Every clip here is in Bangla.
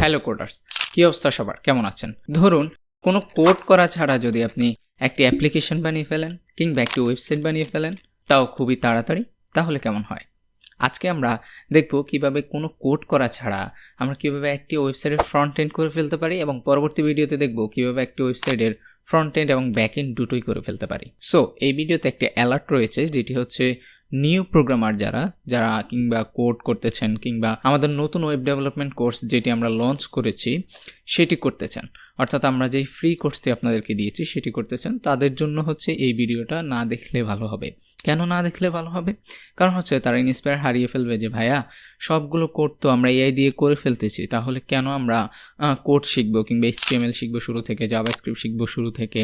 হ্যালো কোডার্স, কী অবস্থা সবার? কেমন আছেন? ধরুন, কোনো কোড করা ছাড়া যদি আপনি একটি অ্যাপ্লিকেশন বানিয়ে ফেলেন কিংবা একটি ওয়েবসাইট বানিয়ে ফেলেন, তাও খুবই তাড়াতাড়ি, তাহলে কেমন হয়? আজকে আমরা দেখব কীভাবে কোনো কোড করা ছাড়া আমরা কীভাবে একটি ওয়েবসাইটের ফ্রন্ট এন্ড করে ফেলতে পারি এবং পরবর্তী ভিডিওতে দেখব কীভাবে একটি ওয়েবসাইটের ফ্রন্ট এন্ড এবং ব্যাক এন্ড দুটোই করে ফেলতে পারি। সো এই ভিডিওতে একটি অ্যালার্ট রয়েছে, যেটি হচ্ছে নিউ প্রোগ্রামার যারা যারা কিংবা কোড করতেছেন কিংবা আমাদের নতুন ওয়েব ডেভেলপমেন্ট কোর্স যেটি আমরা লঞ্চ করেছি, সেটি করতে চান অর্থাৎ আমরা যেই ফ্রি কোর্সটি আপনাদেরকে দিয়েছি, সেটি করতে চান তাদের জন্য হচ্ছে এই ভিডিওটা না দেখলে ভালো হবে। কেন না দেখলে ভালো হবে? কারণ হচ্ছে তারা ইন্সপায়ার হারিয়ে ফেলবে যে, ভাইয়া, সবগুলো কোড তো আমরা এআই দিয়ে করে ফেলতেছি, তাহলে কেন আমরা কোড শিখব কিংবা এইচটিএমএল শিখব শুরু থেকে জাভা স্ক্রিপ্ট শিখব শুরু থেকে?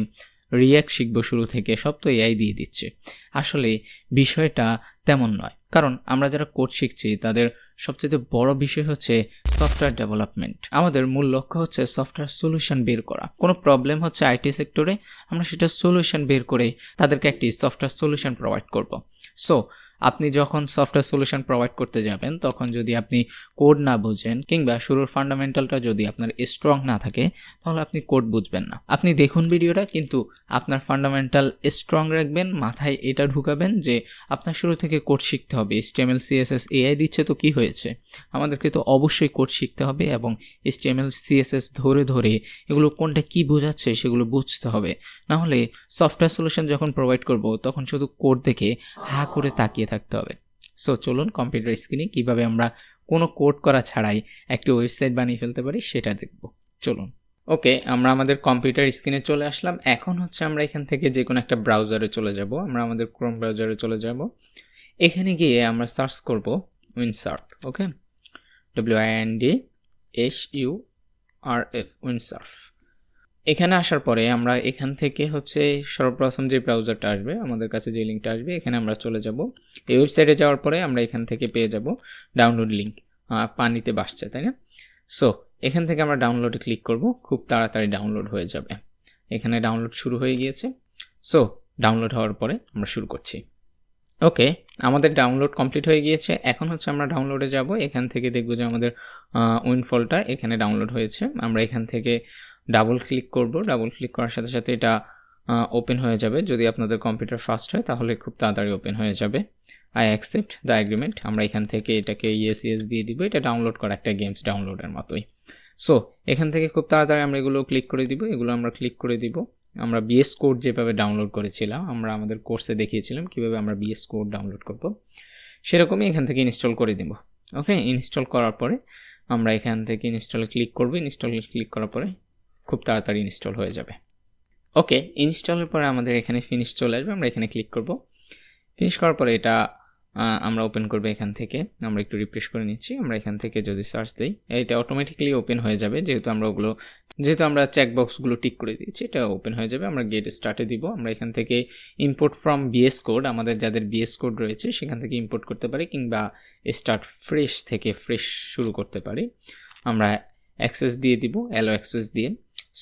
রিয়াক্ট শিখব শুরু থেকে, সব তো এআই দিয়ে দিচ্ছে। আসলে বিষয়টা তেমন নয়। কারণ আমরা যারা কোড শিখছি, তাদের সবচেয়ে বড় বিষয় হচ্ছে সফটওয়্যার ডেভেলপমেন্ট আমাদের মূল লক্ষ্য হচ্ছে সফটওয়্যার সলিউশন বের করা। কোনো প্রবলেম হচ্ছে আইটি সেক্টরে আমরা সেটা সলিউশন বের করে তাদেরকে একটি সফটওয়্যার সলিউশন প্রোভাইড করব। সো আপনি যখন সফটওয়্যার সলিউশন প্রোভাইড করতে যাবেন, তখন যদি আপনি কোড না বুঝেন কিংবা শুরুর ফান্ডামেন্টালটা যদি আপনার স্ট্রং না থাকে, তাহলে আপনি কোড বুঝবেন না। আপনি দেখুন ভিডিওটা, কিন্তু আপনার ফান্ডামেন্টাল স্ট্রং রাখবেন, মাথায় এটা ঢুকাবেন যে আপনার শুরু থেকে কোড শিখতে হবে। এসটিএমএল সিএসএস এআই দিচ্ছে তো কি হয়েছে? আমাদেরকে তো অবশ্যই কোড শিখতে হবে এবং এসটিএমএল সিএসএস ধরে ধরে এগুলো কোনটা কি বোঝাচ্ছে সেগুলো বুঝতে হবে। না হলে সফটওয়্যার সলিউশন যখন প্রোভাইড করব, তখন শুধু কোড দেখে হা করে তাকিয়ে থাকতে হবে। সো চলুন কম্পিউটার স্ক্রিনে কীভাবে আমরা কোনো কোড করা ছাড়াই একটি ওয়েবসাইট বানিয়ে ফেলতে পারি সেটা দেখব। চলুন। ওকে আমরা আমাদের কম্পিউটার স্ক্রিনে চলে আসলাম। এখন হচ্ছে আমরা এখান থেকে যে কোনো একটা ব্রাউজারে চলে যাব। আমরা আমাদের ক্রোম ব্রাউজারে চলে যাব। এখানে গিয়ে আমরা সার্চ করব Windsurf okay W I N D S U R F Windsurf এখানে আসার পরে আমরা এখান থেকে হচ্ছে সর্বপ্রথম যে ব্রাউজারটা আসবে, আমাদের কাছে যে লিঙ্কটা আসবে, এখানে আমরা চলে যাব। এই ওয়েবসাইটে যাওয়ার পরে আমরা এখান থেকে পেয়ে যাব ডাউনলোড লিঙ্ক পানিতে বাসছে তাই না? সো এখান থেকে আমরা ডাউনলোডে ক্লিক করব, খুব তাড়াতাড়ি ডাউনলোড হয়ে যাবে। এখানে ডাউনলোড শুরু হয়ে গিয়েছে। সো ডাউনলোড হওয়ার পরে আমরা শুরু করছি। ওকে আমাদের ডাউনলোড কমপ্লিট হয়ে গিয়েছে। এখন হচ্ছে আমরা ডাউনলোডে যাব। এখান থেকে দেখব যে আমাদের উইনফলটা এখানে ডাউনলোড হয়েছে। আমরা এখান থেকে ডাবল ক্লিক করব ডাবল ক্লিক করার সাথে সাথে এটা ওপেন হয়ে যাবে। যদি আপনাদের কম্পিউটার ফাস্ট হয়, তাহলে খুব তাড়াতাড়ি ওপেন হয়ে যাবে। আই অ্যাকসেপ্ট দ্য অ্যাগ্রিমেন্ট আমরা এখান থেকে এটাকে ইএস ইএস দিয়ে দিব। এটা ডাউনলোড করা একটা গেমস ডাউনলোডের মতোই। সো এখান থেকে খুব তাড়াতাড়ি আমরা এগুলো ক্লিক করে দিব। এগুলো আমরা ক্লিক করে দিব। আমরা বিএস কোড যেভাবে ডাউনলোড করেছিলাম, আমরা আমাদের কোর্সে দেখিয়েছিলাম কীভাবে আমরা বিএস কোড ডাউনলোড করব। সেরকমই এখান থেকে ইনস্টল করে দিব। ওকে ইনস্টল করার পরে আমরা এখান থেকে ইনস্টলে ক্লিক করব। ইনস্টল ক্লিক করার পরে খুব তাড়াতাড়ি ইনস্টল হয়ে যাবে। ওকে ইনস্টলের পরে আমাদের এখানে ফিনিশ চলে আসবে, আমরা এখানে ক্লিক করব। ফিনিশ করার পরে এটা আমরা ওপেন করব এখান থেকে। আমরা একটু রিফ্রেশ করে নিচ্ছি। আমরা এখান থেকে যদি সার্চ দিই, এটা অটোমেটিকলি ওপেন হয়ে যাবে। যেহেতু আমরা ওগুলো, যেহেতু আমরা চেকবক্সগুলো টিক করে দিচ্ছি এটা ওপেন হয়ে যাবে। আমরা গেট স্টার্টে দিব। আমরা এখান থেকে ইম্পোর্ট ফ্রম বিএস কোড আমাদের যাদের বিএস কোড রয়েছে, সেখান থেকে ইম্পোর্ট করতে পারি, কিংবা স্টার্ট ফ্রেশ থেকে ফ্রেশ শুরু করতে পারি। আমরা অ্যাক্সেস দিয়ে দিব অ্যালো অ্যাক্সেস দিয়ে।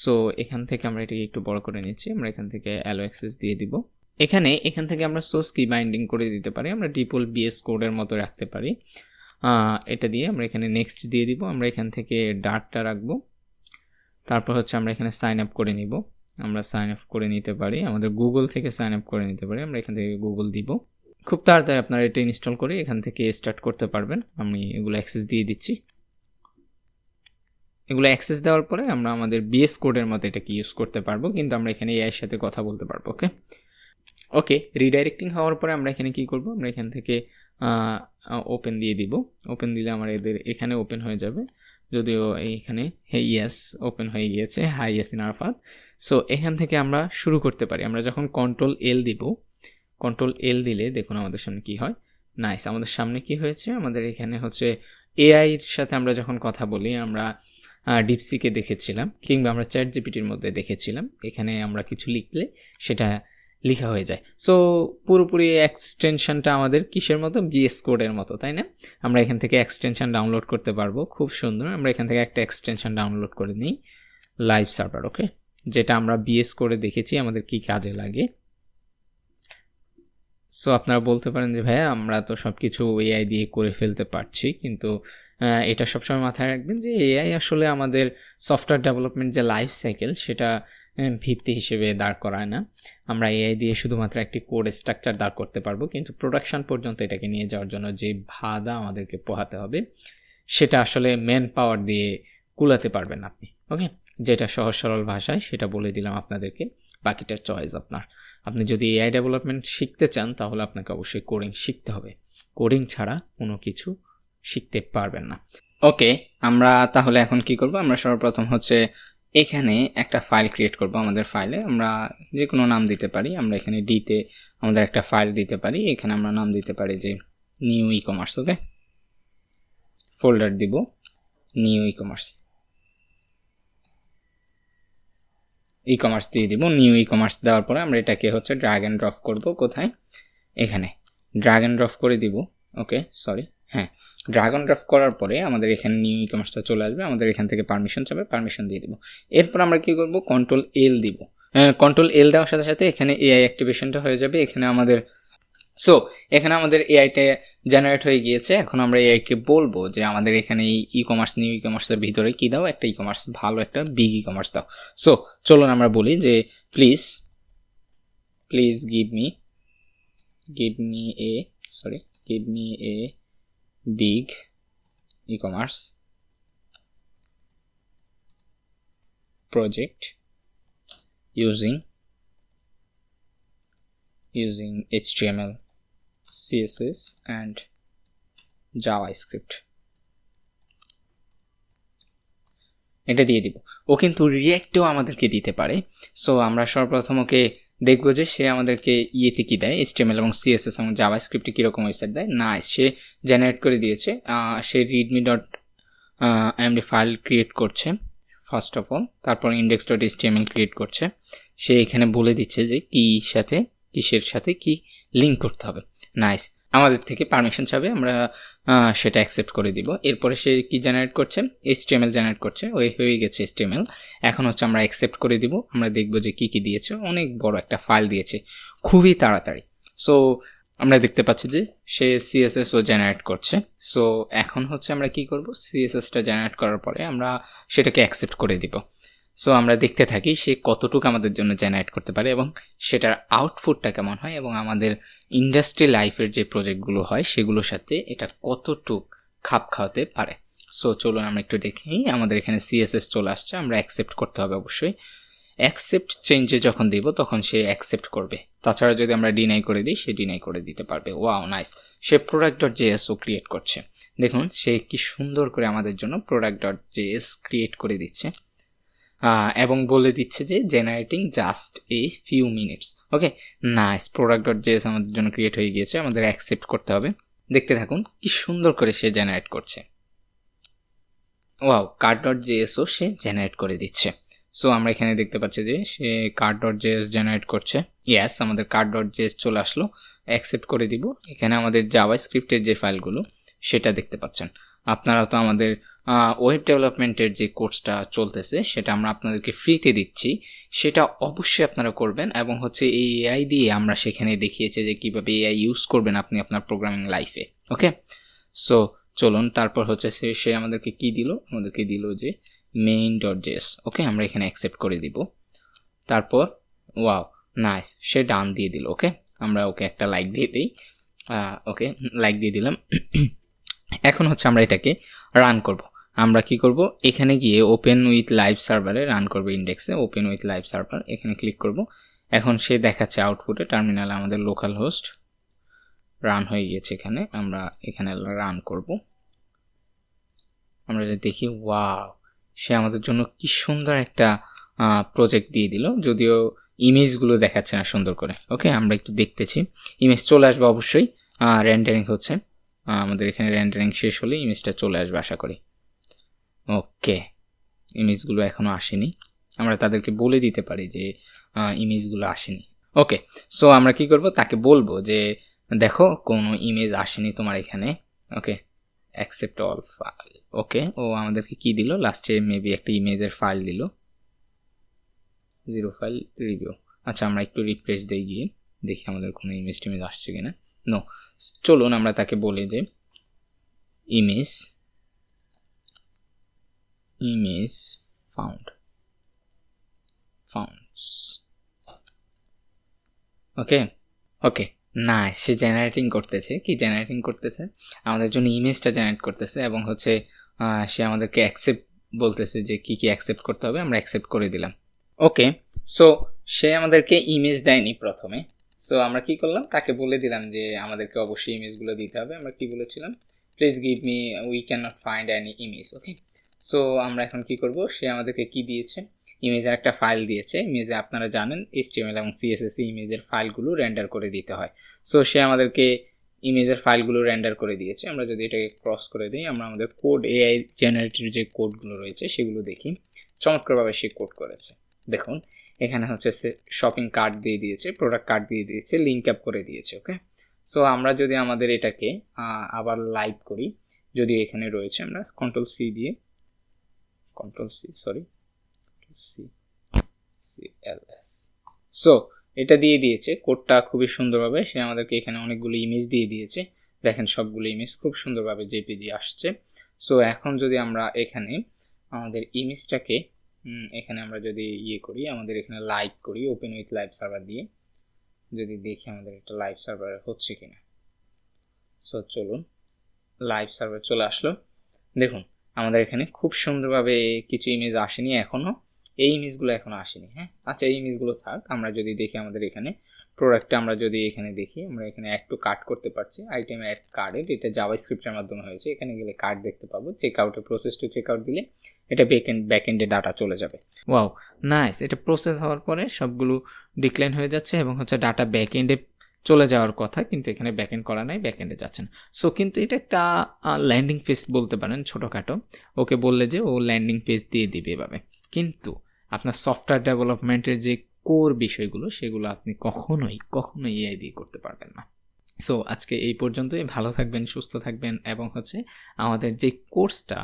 সো এখান থেকে আমরা এটাকে একটু বড় করে নিচ্ছি। আমরা এখান থেকে অ্যালো অ্যাক্সেস দিয়ে দিব। এখানে, এখান থেকে আমরা সোর্স কি বাইন্ডিং করে দিতে পারি? আমরা ডিপোল বিএস কোডের মতো রাখতে পারি। এটা দিয়ে আমরা এখানে নেক্সট দিয়ে দিব। আমরা এখান থেকে ডার্টটা রাখব। তারপর হচ্ছে আমরা এখানে সাইন আপ করে নিব। আমরা সাইন আপ করে নিতে পারি। আমাদের গুগল থেকে সাইন আপ করে নিতে পারি। আমরা এখান থেকে গুগল দিব। খুব তাড়াতাড়ি আপনারা এটা ইনস্টল করে এখান থেকে স্টার্ট করতে পারবেন। আমি এগুলো অ্যাক্সেস দিয়ে দিচ্ছি। এগুলো অ্যাক্সেস দেওয়ার পরে আমরা আমাদের বিএস কোডের মতো এটাকে ইউজ করতে পারব, কিন্তু আমরা এখানে এআইয়ের সাথে কথা বলতে পারব ওকে ওকে রিডাইরেক্টিং হওয়ার পরে আমরা এখানে কি করব? আমরা এখান থেকে ওপেন দিয়ে দিব। ওপেন দিলে আমার এদের এখানে ওপেন হয়ে যাবে। যদিও এইখানে হে ইয়াস ওপেন হয়ে গিয়েছে। হাই ইয়াসিন আরফাত সো এখান থেকে আমরা শুরু করতে পারি। আমরা যখন কন্ট্রোল এল দিব কন্ট্রোল এল দিলে দেখুন আমাদের সামনে কি হয়। নাইস আমাদের সামনে কি হয়েছে? আমাদের এখানে হচ্ছে এআইয়ের সাথে আমরা যখন কথা বলি, আমরা ডিপসিকে দেখেছিলাম কিংবা আমরা চ্যাট জিপিটির মধ্যে দেখেছিলাম। এখানে আমরা কিছু লিখলে সেটা লেখা হয়ে যায়। সো পুরোপুরি এক্সটেনশনটা আমাদের কিসের মতো? বিএস কোডের মতো, তাই না? আমরা এখান থেকে এক্সটেনশন ডাউনলোড করতে পারব। খুব সুন্দর। আমরা এখান থেকে একটা এক্সটেনশন ডাউনলোড করে নিই লাইভ সার্ভার ওকে যেটা আমরা বিএস করে দেখেছি আমাদের কি কাজে লাগে। সো আপনারা বলতে পারেন যে, ভাইয়া, আমরা তো সব কিছু এআই দিয়ে করে ফেলতে পারছি। কিন্তু এটা সবসময় মাথায় রাখবেন যে এআই আসলে আমাদের সফটওয়্যার ডেভেলপমেন্ট যে লাইফ সাইকেল সেটা ভিত্তি হিসেবে দাঁড় করায় না। আমরা এআই দিয়ে শুধুমাত্র একটি কোড স্ট্রাকচার দাঁড় করতে পারব, কিন্তু প্রোডাকশন পর্যন্ত এটাকে নিয়ে যাওয়ার জন্য যে ভাদা আমাদেরকে পোহাতে হবে, সেটা আসলে ম্যান পাওয়ার দিয়ে কুলাতে পারবেন আপনি। ওকে যেটা সহজ সরল ভাষায় সেটা বলে দিলাম আপনাদেরকে। বাকিটা চয়েস আপনার। আপনি যদি এআই ডেভেলপমেন্ট শিখতে চান, তাহলে আপনাকে অবশ্যই কোডিং শিখতে হবে। কোডিং ছাড়া কোনো কিছু শিখতে পারবেন না। ওকে আমরা তাহলে এখন কি করব? আমরা সর্বপ্রথম হচ্ছে এখানে একটা ফাইল ক্রিয়েট করব আমাদের ফাইলে আমরা যে কোনো নাম দিতে পারি, আমরা এখানে ডিতে আমাদের একটা ফাইল দিতে পারি। এখানে আমরা নাম দিতে পারি যে new e commerce okay folder দিব new e commerce e commerce দিয়ে দিব। নিউ ই কমার্স দেওয়ার পরে আমরা এটাকে হচ্ছে ড্রাগ অ্যান্ড ড্রপ করব কোথায়? এখানে। ড্রাগ অ্যান্ড ড্রপ করে দিব। ওকে সরি হ্যাঁ। ড্রাগন ড্রপ করার পরে আমাদের এখানে নিউ ই কমার্সটা চলে আসবে। আমাদের এখান থেকে পারমিশন চাবে পারমিশন দিয়ে দিব। এরপর আমরা কী করব? কন্ট্রোল এল দিব। কন্ট্রোল এল দেওয়ার সাথে সাথে এখানে এআই অ্যাক্টিভেশনটা হয়ে যাবে। এখানে আমাদের সো এখানে আমাদের এআইটা জেনারেট হয়ে গিয়েছে, এখন আমরা এআইকে বলব যে আমাদের এখানে এই ই কমার্স নিউ ই কমার্সের ভিতরে কী দাও? একটা ই কমার্স ভালো একটা বিগ ই কমার্স দাও। সো চলুন আমরা বলি যে please please give me give me a sorry give me a big e-commerce project using using html css and javascript এটা দিয়ে দিব। ও কিন্তু রিয়েক্টেও আমাদেরকে দিতে পারে। সো আমরা সর্বপ্রথম ওকে দেখব যে সে আমাদেরকে ইয়েতে কি দেয়? এসটিএমএল এবং সিএসএস এবং জাভা স্ক্রিপ্টে কীরকম ওয়েবসাইট দেয়? না সে জেনারেট করে দিয়েছে। সে readme dot MD file create করছে ফার্স্ট অফ অল তারপর ইন্ডেক্স ডট এসটিএমএল ক্রিয়েট করছে। সে এখানে বলে দিচ্ছে যে কি সাথে, কিসের সাথে কি লিঙ্ক করতে হবে। নাইস আমাদের থেকে পারমিশন চাবে, আমরা সেটা অ্যাকসেপ্ট করে দিব। এরপরে সে কি জেনারেট করছে? এইচটিএমএল জেনারেট করছে। ওই হয়ে গেছে এইচটিএমএল এখন হচ্ছে আমরা অ্যাকসেপ্ট করে দিব। আমরা দেখব যে কি কি দিয়েছে। অনেক বড় একটা ফাইল দিয়েছে। খুবই তাড়াতাড়ি। সো আমরা দেখতে পাচ্ছি যে সে সিএসএস ও জেনারেট করছে। সো এখন হচ্ছে আমরা কি করব? সিএসএসটা জেনারেট করার পরে আমরা সেটাকে অ্যাকসেপ্ট করে দিব। সো আমরা দেখতে থাকি সে কতটুকু আমাদের জন্য জেনারেট করতে পারে এবং সেটার আউটপুটটা কেমন হয় এবং আমাদের ইন্ডাস্ট্রি লাইফের যে প্রজেক্টগুলো হয়, সেগুলোর সাথে এটা কতটুক খাপ খাওয়াতে পারে। সো চলুন আমরা একটু দেখি, আমাদের এখানে সিএসএস চলে আসছে, আমরা অ্যাকসেপ্ট করতে হবে অবশ্যই। অ্যাকসেপ্ট চেঞ্জে যখন দিব, তখন সে অ্যাকসেপ্ট করবে। তাছাড়া যদি আমরা ডিনাই করে দিই, সে ডিনাই করে দিতে পারবে। ওয়াও নাইস সে প্রোডাক্ট ডট জেএসও ক্রিয়েট করছে। দেখুন, সে কি সুন্দর করে আমাদের জন্য প্রোডাক্ট ডট জেএস ক্রিয়েট করে দিচ্ছে। এবং বলে দিচ্ছে যে generating just a few minutes okay nice product dot JS আমাদের জন্য ক্রিয়েট হয়ে গিয়েছে, আমাদের অ্যাকসেপ্ট করতে হবে। দেখতে থাকুন কি সুন্দর করে সে জেনারেট করছে। ওয়াও কার্ড ডট জেএসও সে জেনারেট করে দিচ্ছে। সো আমরা এখানে দেখতে পাচ্ছি যে সে কার্ড ডট জেএস জেনারেট করছে। ইয়াস আমাদের কার্ড ডট জেএস চলে আসলো। অ্যাকসেপ্ট করে দিব। এখানে আমাদের জাভা স্ক্রিপ্টের যে ফাইলগুলো সেটা দেখতে পাচ্ছেন। আপনারা তো আমাদের ওয়েব ডেভেলপমেন্টের যে কোর্সটা চলতেছে, সেটা আমরা আপনাদেরকে ফ্রিতে দিচ্ছি। সেটা অবশ্যই আপনারা করবেন এবং হচ্ছে এই এআই দিয়ে আমরা সেখানে দেখিয়েছি যে কীভাবে এআই ইউজ করবেন আপনি আপনার প্রোগ্রামিং লাইফে ওকে সো চলুন, তারপর হচ্ছে সে সে আমাদেরকে কি দিল? আমাদেরকে দিল যে মেইন ডট জেস ওকে আমরা এখানে অ্যাকসেপ্ট করে দিব। তারপর ওয়াও নাইস সে ডান দিয়ে দিল ওকে আমরা ওকে একটা লাইক দিয়ে দিই ওকে লাইক দিয়ে দিলাম। এখন হচ্ছে আমরা এটাকে রান করব। আমরা কি করব? এখানে গিয়ে ওপেন উইথ লাইভ সার্ভারে রান করব ইন্ডেক্সে ওপেন উইথ লাইভ সার্ভার এখানে ক্লিক করব। এখন সে দেখাচ্ছে আউটপুটে টার্মিনালে আমাদের লোকাল হোস্ট রান হয়ে গিয়েছে এখানে, আমরা এখানে রান করব। আমরা যদি দেখি ওয়াও সে আমাদের জন্য কি সুন্দর একটা প্রজেক্ট দিয়ে দিল। যদিও ইমেজগুলো দেখাচ্ছে না সুন্দর করে ওকে আমরা একটু দেখতেছি। ইমেজ চলে আসবে অবশ্যই র্যান্ডারিং হচ্ছে। আমাদের এখানে র্যান্ডারিং শেষ হলে ইমেজটা চলে আসবে, আশা করি। ওকে ইমেজগুলো এখনও আসেনি। আমরা তাদেরকে বলে দিতে পারি যে ইমেজগুলো আসেনি। ওকে সো আমরা কি করব? তাকে বলব যে, দেখো, কোনো ইমেজ আসেনি তোমার এখানে। Okay accept all file okay ও আমাদেরকে কি দিল? লাস্টে মেবি একটা ইমেজের ফাইল দিল। জিরো ফাইল রিভিউ আচ্ছা আমরা একটু রিফ্রেশ দিয়ে গিয়ে, দেখি আমাদের কোনো ইমেজ টিমেজ আসছে কিনা। নো চলুন, আমরা তাকে বলি যে image image found founds okay okay না, সে জেনারেটিং করতেছে। কি জেনারেটিং করতেছে? আমাদের জন্য ইমেজটা জেনারেট করতেছে এবং হচ্ছে সে আমাদেরকে অ্যাকসেপ্ট বলতেছে যে কি কি অ্যাকসেপ্ট করতে হবে, আমরা অ্যাকসেপ্ট করে দিলাম। ওকে সো সে আমাদেরকে ইমেজ দেয়নি প্রথমে। সো আমরা কি করলাম? তাকে বলে দিলাম যে আমাদেরকে অবশ্যই ইমেজগুলো দিতে হবে। আমরা কি বলেছিলাম? Please give me we can not find any image okay so আমরা এখন কি করব? সে আমাদেরকে কি দিয়েছে? ইমেজের একটা ফাইল দিয়েছে। ইমেজে আপনারা জানেন এইচটিএমএল এবং সিএসএস ইমেজের ফাইলগুলো রেন্ডার করে দিতে হয়। সো সে আমাদেরকে ইমেজের ফাইলগুলো রেন্ডার করে দিয়েছে। আমরা যদি এটাকে ক্রস করে দিই, আমরা আমাদের কোড এআই জেনারেটেড যে কোডগুলো রয়েছে, সেগুলো দেখি। চমৎকারভাবে সে কোড করেছে। দেখুন, এখানে হচ্ছে সে শপিং কার্ড দিয়ে দিয়েছে প্রোডাক্ট কার্ড দিয়ে দিয়েছে লিঙ্ক আপ করে দিয়েছে ওকে সো আমরা যদি আমাদের এটাকে আবার লাইভ করি, যদি এখানে রয়েছে, আমরা কন্ট্রোল সি দিয়ে control C sorry C C L S so এটা দিয়ে দিয়েছে। কোডটা খুবই সুন্দরভাবে। সে আমাদেরকে এখানে অনেকগুলো ইমেজ দিয়ে দিয়েছে। দেখেন সবগুলো ইমেজ খুব সুন্দরভাবে জেপিজি আসছে। সো এখন যদি আমরা এখানে আমাদের ইমেজটাকে এখানে আমরা যদি ইয়ে করি, আমাদের এখানে লাইভ করি ওপেন উইথ লাইভ সার্ভার দিয়ে, যদি দেখি আমাদের একটা লাইভ সার্ভার হচ্ছে কিনা। সো চলুন। লাইভ সার্ভার চলে আসলো। দেখুন আমাদের এখানে খুব সুন্দরভাবে কিছু ইমেজ আসেনি এখনও এই ইমেজগুলো এখনও আসেনি হ্যাঁ? আচ্ছা এই ইমেজগুলো থাক, আমরা যদি দেখি আমাদের এখানে প্রোডাক্টটা আমরা যদি এখানে দেখি, আমরা এখানে অ্যাড টু করতে পারছি। আইটেম অ্যাড কার্ডের এটা জাভা স্ক্রিপ্টের মাধ্যমে হয়েছে। এখানে গেলে কার্ড দেখতে পাবো। চেক আউটের প্রসেস টু চেক আউট দিলে এটা ব্যাক এন্ড ব্যাক এন্ডে ডাটা চলে যাবে। ওয়াও নাইস এটা প্রসেস হওয়ার পরে সবগুলো ডিক্লাইন হয়ে যাচ্ছে এবং হচ্ছে ডাটা ব্যাক এন্ডে চলে যাওয়ার কথা, কিন্তু এখানে ব্যাকেন্ড করা নাই ব্যাকেন্ডে যাচ্ছেন। সো কিন্তু এটা একটা ল্যান্ডিং পেজ বলতে পারেন ছোটোখাটো। ওকে বললে যে ও ল্যান্ডিং পেজ দিয়ে দিবে এভাবে। কিন্তু আপনার সফটওয়্যার ডেভেলপমেন্টের যে কোর বিষয়গুলো, সেগুলো আপনি কখনোই কখনোই এআই দিয়ে করতে পারবেন না। সো আজকে এই পর্যন্তই। ভালো থাকবেন, সুস্থ থাকবেন এবং হচ্ছে আমাদের যে কোর্সটা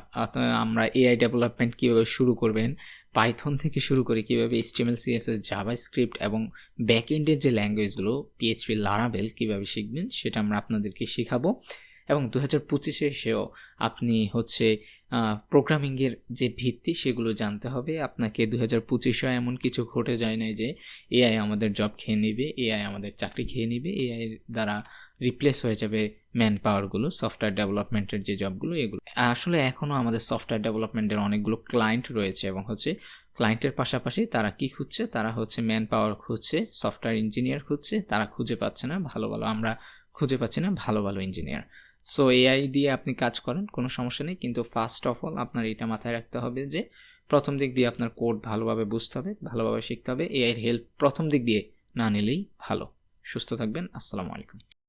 আমরা এআই ডেভেলপমেন্ট কীভাবে শুরু করবেন পাইথন থেকে শুরু করে কীভাবে এসটিএমএল সিএসএস জাভা স্ক্রিপ্ট এবং ব্যাক এন্ডের যে ল্যাঙ্গুয়েজগুলো পিএইচপি লারাবেল কীভাবে শিখবেন, সেটা আমরা আপনাদেরকে শেখাবো। এবং দু হাজার পঁচিশে এসেও আপনি হচ্ছে প্রোগ্রামিংয়ের যে ভিত্তি সেগুলো জানতে হবে। আপনাকে দু হাজার পঁচিশে এমন কিছু ঘটে যায় না যে এআই আমাদের জব খেয়ে নেবে এআই আমাদের চাকরি খেয়ে নেবে এআই দ্বারা রিপ্লেস হয়ে যাবে ম্যান পাওয়ারগুলো সফটওয়্যার ডেভেলপমেন্টের যে জবগুলো এগুলো। আসলে এখনও আমাদের সফটওয়্যার ডেভেলপমেন্টের অনেকগুলো ক্লায়েন্ট রয়েছে এবং হচ্ছে ক্লায়েন্টের পাশাপাশি তারা কি খুঁজছে? তারা হচ্ছে ম্যান পাওয়ার খুঁজছে সফটওয়্যার ইঞ্জিনিয়ার খুঁজছে, তারা খুঁজে পাচ্ছে না, ভালো ভালো, আমরা খুঁজে পাচ্ছি না, ভালো ভালো ইঞ্জিনিয়ার সো এআই দিয়ে আপনি কাজ করেন, কোনো সমস্যা নেই। কিন্তু ফার্স্ট অফ অল আপনার এটা মাথায় রাখতে হবে যে, প্রথম দিক দিয়ে আপনার কোড ভালোভাবে বুঝতে হবে, ভালোভাবে শিখতে হবে। এআইয়ের হেল্প প্রথম দিক দিয়ে না নিলেই ভালো। সুস্থ থাকবেন। আসসালামু আলাইকুম।